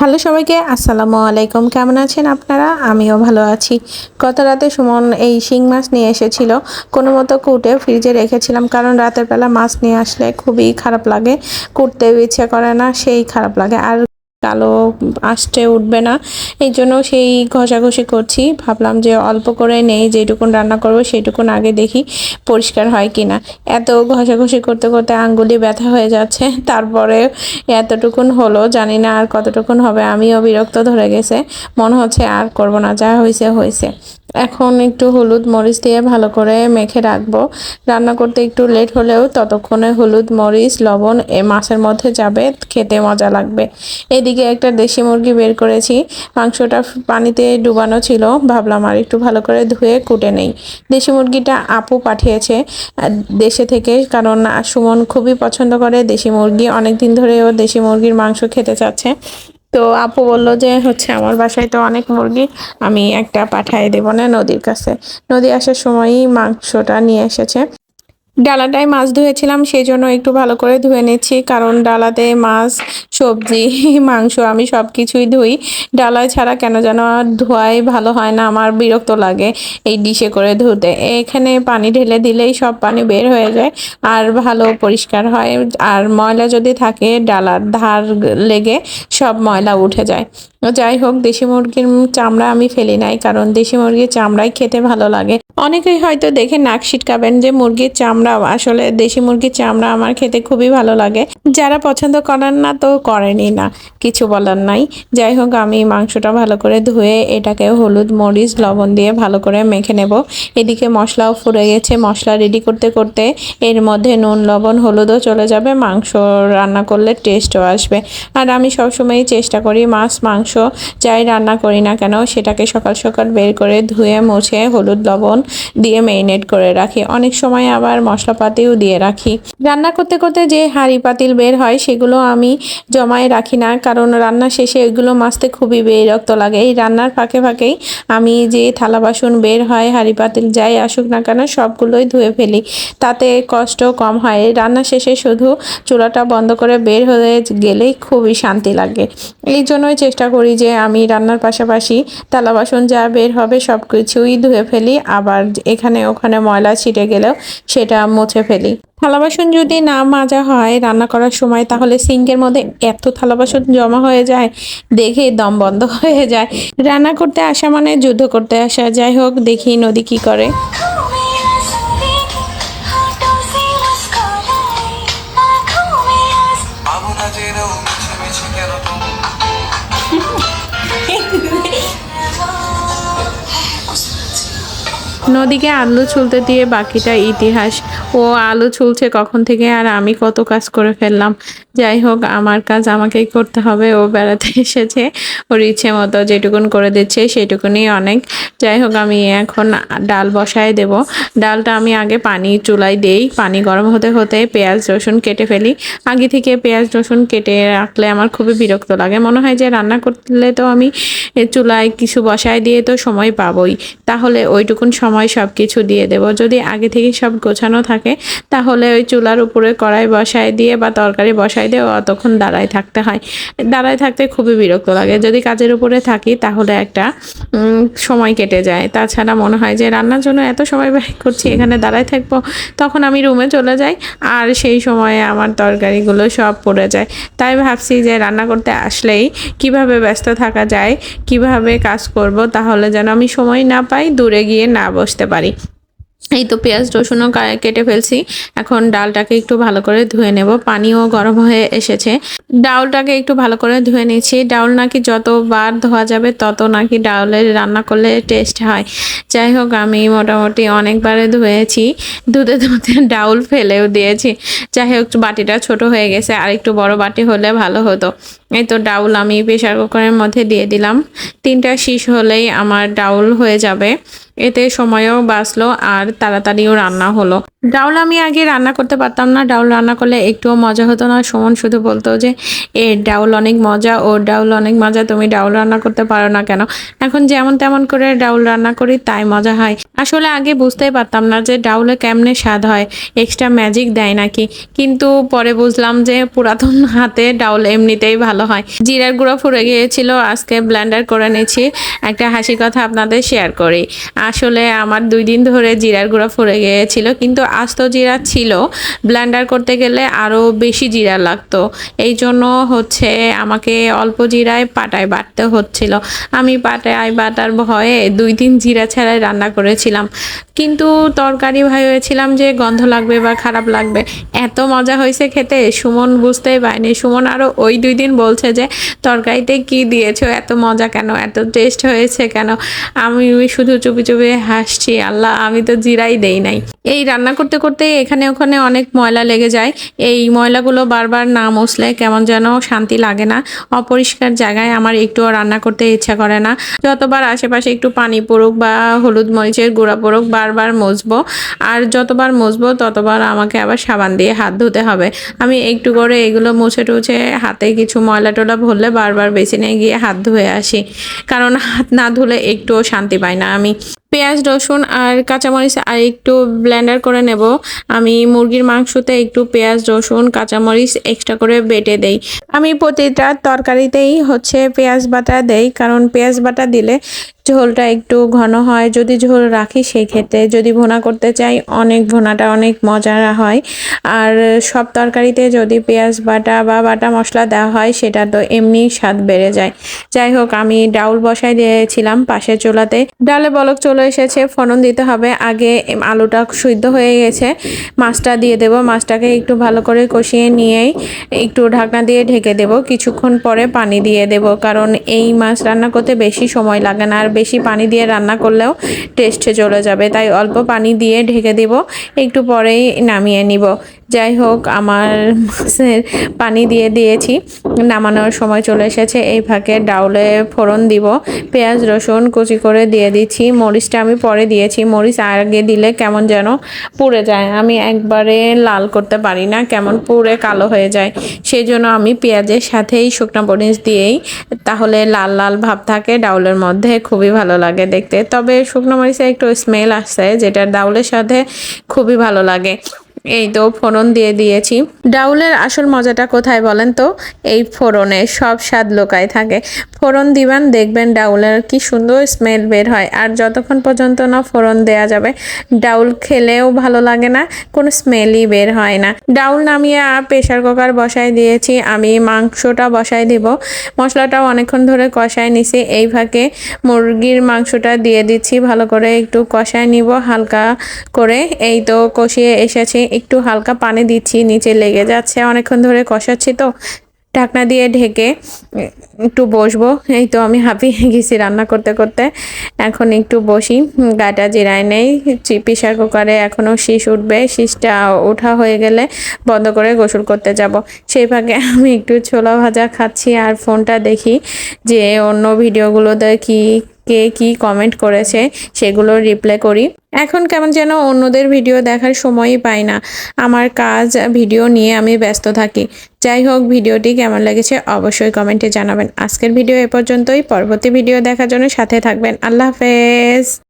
Hello সবাইকে, আসসালামু আলাইকুম। কেমন আছেন আপনারা? আমিও ভালো আছি। গত রাতে সুমন এই শিং মাছ নিয়ে এসেছিল। কোনো মতো কুটে ফ্রিজে রেখেছিলাম কারণ রাতের বেলা মাছ নিয়ে আসলে খুবই খারাপ লাগে। কুটতেও ইচ্ছে করে না, সেই খারাপ লাগে। আর কালো আসতে উঠবে না। এই জন্য সেই ঘষাঘষি করছি। ভাবলাম যে অল্প করে নেই, যেটুকুন রান্না করব সেইটুকুন আগে দেখি পরিষ্কার হয় কি না এত ঘষাঘষি করতে করতে আঙ্গুলি ব্যথা হয়ে যাচ্ছে। তারপরে এতটুকুন হলো, জানি না আর কতটুকুন হবে। আমিও বিরক্ত ধরে গেছে। মনে হচ্ছে আর করব না, যা হয়েছে হয়েছে এখন একটু হলুদ মরিচ দিয়ে ভালো করে মেখে রাখব। রান্না করতে একটু লেট হলেও ততক্ষণে হলুদ মরিচ, লবণ এ মাছের মধ্যে যাবে, খেতে মজা লাগবে। এদিকে একটা দেশি মুরগি বের করেছি। মাংসটা পানিতে ডুবানো ছিল, ভাবলাম আর একটু ভালো করে ধুয়ে কুটে নেই। দেশি মুরগিটা আপু পাঠিয়েছে দেশে থেকে, কারণ সুমন খুবই পছন্দ করে দেশি মুরগি। অনেক দিন ধরে ও দেশি মুরগির মাংস খেতে চাচ্ছে। তো আপু বলল যে, হচ্ছে আমার বাসায় তো অনেক মুরগি, আমি একটা পাঠায় দেবো না নদীর কাছে। নদী আসার সময়ই মাংসটা নিয়ে এসেছে। ডালাটায় মাছ ধুয়েছিলাম, সেই জন্য একটু ভালো করে ধুয়ে নিচ্ছি, কারণ ডালাতে মাছ, সবজি, মাংস আমি সব কিছুই ধুই। ডালায় ছাড়া কেন যেন ধোয়াই ভালো হয় না, আমার বিরক্ত লাগে এই ডিশে করে ধুতে। এখানে পানি ঢেলে দিলেই সব পানি বের হয়ে যায়, আর ভালো পরিষ্কার হয়, আর ময়লা যদি থাকে ডালার ধার লেগে সব ময়লা উঠে যায়। যাই হোক, দেশি মুরগির চামড়া আমি ফেলি নাই, কারণ দেশি মুরগির চামড়াই খেতে ভালো লাগে। অনেকেই হয়তো দেখে নাক ছিটকাবেন যে মুরগির চামড়া আসলে দেশি মুরগির চামড়া আমার খেতে খুবই ভালো লাগে। যারা পছন্দ করেন না তো করেনই না, কিছু বলার নাই। যাই হোক, আমি মাংসটা ভালো করে ধুয়ে এটাকে হলুদ মরিচ লবণ দিয়ে ভালো করে মেখে নেব। এদিকে মশলাও ফুরে গেছে। মশলা রেডি করতে করতে এর মধ্যে নুন, লবণ, হলুদও চলে যাবে। মাংস রান্না করলে টেস্টও আসবে। আর আমি সবসময়ই চেষ্টা করি মাছ, মাংস যাই রান্না করি না কেন, সেটাকে সকাল সকাল বের করে ধুয়ে, মুছে হলুদ, লবণ দিয়ে মেরিনেট করে রাখি। অনেক সময় আবার মশলাপাতিও দিয়ে রাখি। রান্না করতে করতে যে হাঁড়ি পাতিল বের হয়, সেগুলো আমি জমায়ে রাখি না, কারণ রান্না শেষে এগুলো মাজতে খুবই বিরক্ত লাগে। এই রান্নার ফাঁকে ফাঁকেই আমি যে থালা বাসন বের হয়, হাঁড়ি পাতিল যাই আসুক না কেন, সবগুলোই ধুয়ে ফেলি। তাতে কষ্ট কম হয়। রান্না শেষে শুধু চুলাটা বন্ধ করে বের হয়ে গেলেই খুবই শান্তি লাগে। এই জন্যই চেষ্টা করি যে আমি রান্নার পাশাপাশি থালা বাসন যা বের হবে সব কিছুই ধুয়ে ফেলি। আবার এখানে ওখানে ময়লা ছিটে গেলেও সেটা মুছে ফেলি। থালা বাসন যদি না মাজা হয় রান্না করার সময় তাহলে সিঙ্কের মধ্যে এত থালা বাসন জমা হয়ে যায় দেখে দম বন্ধ হয়ে যায়। রান্না করতে আসা মানে যুদ্ধ করতে আসা। যাই হোক দেখি নদী কি করে। নদীকে আলু ছুলতে দিয়ে বাকিটা ইতিহাস। ও আলু ছুলছে কখন থেকে? আর আমি কত কাজ করে ফেললাম। যাই হোক, আমার কাজ আমাকেই করতে হবে। ও বেড়াতে এসেছে। ওর ইচ্ছে মতো যেটুকুন করে দিচ্ছে সেটুকুনি অনেক। যাই হোক, আমি এখন ডাল বসায় দেব। ডালটা আমি আগে পানি চুলায় দেই। পানি গরম হতে হতে পেঁয়াজ, রসুন কেটে ফেলি। আগে থেকে পেঁয়াজ, রসুন কেটে রাখলে আমার খুবই বিরক্ত লাগে। মনে হয় যে রান্না করলে তো আমি চুলায় কিছু বসায় দিয়ে তো সময় পাবই। তাহলে ওইটুকুন সময় সব কিছু দিয়ে দেব। যদি আগে থেকে সব গোছানো থাকে, তাহলে ওই চুলার উপরে কড়াই বসায় দিয়ে বা তরকারি বসায় দিয়ে অতক্ষণ দাঁড়ায় থাকতে হয়। দাঁড়ায় থাকতে খুবই বিরক্ত লাগে। যদি কাজের উপরে থাকি, তাহলে একটা সময় কেটে যায়। তাছাড়া মনে হয় যে, রান্নার জন্য এত সময় ব্যয় করছি, এখানে দাঁড়ায় থাকব, তখন আমি রুমে চলে যাই, আর সেই সময়ে আমার তরকারিগুলো সব পড়ে যায়। তাই ভাবছি যে, রান্না করতে আসলেই কীভাবে ব্যস্ত থাকা যায়, কীভাবে কাজ করব, তাহলে যেন আমি সময় না পাই, দূরে গিয়ে না বসতে পারি। এই তো পেঁয়াজ, রসুনও কেটে ফেলছি। এখন ডালটাকে একটু ভালো করে ধুয়ে নেব। পানিও গরম হয়ে এসেছে। ডাউলটাকে একটু ভালো করে ধুয়ে নিচ্ছি ডাউল নাকি যতবার ধোয়া যাবে, তত নাকি ডাউলের রান্না করলে টেস্ট হয়। যাই হোক, আমি মোটামুটি অনেকবারে ধুয়েছি। ধুতে ধুতে ডাউল ফেলেও দিয়েছি। যাই হোক, বাটিটা ছোট হয়ে গেছে। আর একটু বড় বাটি হলে ভালো হতো। এই তো ডাউল আমি প্রেশার কুকারের মধ্যে দিয়ে দিলাম। তিনটা শীষ হলেই আমার ডাউল হয়ে যাবে। এতে সময়ও বাঁচলো আর তাড়াতাড়িও রান্না হলো। ডাউল আমি আগে রান্না করতে পারতাম না। ডাউল রান্না করলে একটুও মজা হতো না। সুমন শুধু বলতো যে, এ, ডাউল অনেক মজা। ও, ডাউল অনেক মজা। তুমি ডাউল রান্না করতে পারো না কেন? এখন যেমন তেমন করে ডাউল রান্না করি, তাই মজা হয়। আসলে আগে বুঝতেই পারতাম না যে ডাউলে কেমনে স্বাদ হয় এক্সট্রা ম্যাজিক দেয় নাকি। কিন্তু পরে বুঝলাম যে পুরাতন হাতে ডাউল এমনিতেই ভালো হয়। জিরার গুঁড়ো ফুরে গিয়েছিল, আজকে ব্লেন্ডার করে নিয়েছি। একটা হাসি কথা আপনাদের শেয়ার করি। আসলে আমার দুই দিন ধরে জিরার গুঁড়ো ফুরে গিয়েছিল, কিন্তু আস্ত জিরা ছিল। ব্লেন্ডার করতে গেলে আরও বেশি জিরা লাগতো। এই জন্য হচ্ছে আমাকে অল্প জিরায় পাটায় বাটতে হচ্ছিল। আমি পাটায় বাটার ভয়ে দুই দিন জিরা ছাড়াই রান্না করেছিলাম। কিন্তু তরকারি ভেবেছিলাম যে গন্ধ লাগবে বা খারাপ লাগবে। এত মজা হয়েছে খেতে। সুমন বুঝতেই পারেনি। সুমন আরও ওই দুই দিন বলছে যে, তরকারিতে কি দিয়েছ? এত মজা কেন? এত টেস্ট হয়েছে কেন? আমি শুধু চুপি চুপি হাসছি, আল্লাহ, আমি তো জিরাই দেই নাই। এই রান্না করতে করতে এখানে ওখানে অনেক ময়লা লেগে যায়। এই ময়লাগুলো বারবার না মুছলে কেমন যেন শান্তি লাগে না। অপরিষ্কার জায়গায় আমার একটুও রান্না করতে ইচ্ছা করে না। যতবার আশেপাশে একটু পানি পড়ুক বা হলুদ মরিচের গুঁড়া পড়ুক বারবার মুছবো আর যতবার মুছবো ততবার আমাকে আবার সাবান দিয়ে হাত ধুতে হবে। আমি একটু করে এগুলো মুছে টুছে হাতে কিছু ময়লা টলা ভরলে বারবার বেসিনে গিয়ে হাত ধুয়ে আসি। কারণ হাত না ধুলে একটুও শান্তি পাই না আমি। পেঁয়াজ, রসুন আর কাঁচামরিচ আর একটু ব্লেন্ডার করে নেব। আমি মুরগির মাংসতে একটু পেঁয়াজ, রসুন, কাঁচামরিচ এক্সট্রা করে বেটে দেই। আমি প্রতিটা তরকারিতেই হচ্ছে পেঁয়াজ বাটা দেই, কারণ পেঁয়াজ বাটা দিলে ঝোলটা একটু ঘন হয়। যদি ঝোল রাখি সেই ক্ষেত্রে যদি ভোনা করতে চাই, অনেক ভুনাটা অনেক মজার হয়। আর সব তরকারিতে যদি পেঁয়াজ বাটা বা বাটা মশলা দেওয়া হয়, সেটা তো এমনি স্বাদ বেড়ে যায়। যাই হোক, আমি ডাউল বসাই দিয়েছিলাম পাশের চুলাতে। ডালে বলক চলে এসেছে, ফোড়ন দিতে হবে। আগে আলুটা সিদ্ধ হয়ে গেছে, মাছটা দিয়ে দেব। মাছটাকে একটু ভালো করে কষিয়ে নিয়েই একটু ঢাকনা দিয়ে ঢেকে দেব। কিছুক্ষণ পরে পানি দিয়ে দেব, কারণ এই মাছ রান্না করতে বেশি সময় লাগে না। আর বেশি পানি দিয়ে রান্না করলেও টেস্টে চলে যাবে। তাই অল্প পানি দিয়ে ঢেকে দেব। একটু পরেই নামিয়ে নিব। যাই হোক, আমার মাছের পানি দিয়ে দিয়েছি। নামানোর সময় চলে এসেছে, এই ফাঁকে ডাউলে ফোড়ন দিব। পেঁয়াজ, রসুন কুচি করে দিয়ে দিচ্ছি। মরিচটা আমি পরে দিয়েছি। মরিচ আগে দিলে কেমন যেন পুড়ে যায়। আমি একবারে লাল করতে পারি না, কেমন পুড়ে কালো হয়ে যায়। সেই জন্য আমি পেঁয়াজের সাথেই শুকনো মরিচ দিয়েই, তাহলে লাল লাল ভাব থাকে ডাউলের মধ্যে। খুবই ভালো লাগে দেখতে। তবে শুকনো মরিচে একটু স্মেল আসছে যেটা ডাউলের সাথে খুবই ভালো লাগে। এই তো ফোড়ন দিয়ে দিয়েছি। ডাউলের আসল মজাটা কোথায় বলেন তো? এই ফোড়নে সব স্বাদ লোকায় থাকে। ফোড়ন দিবেন, দেখবেন ডাউলের কি সুন্দর স্মেল বের হয়। আর যতক্ষণ পর্যন্ত না ফোড়ন দেয়া যাবে, ডাউল খেলেও ভালো লাগে না, কোনো স্মেলই বের হয় না। ডাউল নামিয়ে প্রেশার কুকার বসাই দিয়েছি। আমি মাংসটা বসাই দিব। মশলাটাও অনেকক্ষণ ধরে কষায় নিছি। এই ফাঁকে মুরগির মাংসটা দিয়ে দিচ্ছি। ভালো করে একটু কষায় নিব হালকা করে। এই তো কষিয়ে এসেছি। একটু হালকা পানি দিচ্ছি, নিচে লেগে যাচ্ছে। অনেকক্ষণ ধরে কষাচ্ছি তো। ঢাকনা দিয়ে ঢেকে একটু বসবো। এই তো আমি হাঁপিয়ে গেছি রান্না করতে করতে। এখন একটু বসি। গাটা জিরায় নেই। প্রেশার কুকারে এখনও শীষ উঠবে। শীষটা ওঠা হয়ে গেলে বন্ধ করে গোসল করতে যাব। সেই ফাঁকে আমি একটু ছোলা ভাজা খাচ্ছি আর ফোনটা দেখি যে অন্য ভিডিওগুলোতে কি কে কি কমেন্ট করেছে সেগুলো রিপ্লাই করি। এখন কেমন যেন অন্যদের ভিডিও দেখার সময়ই পাই না। আমার কাজ ভিডিও নিয়ে আমি ব্যস্ত থাকি। যাই হোক ভিডিওটি কেমন লেগেছে অবশ্যই কমেন্টে জানাবেন। আজকের ভিডিও এ পর্যন্তই। পরবর্তী ভিডিও দেখার জন্য সাথে থাকবেন। আল্লাহ হাফেজ।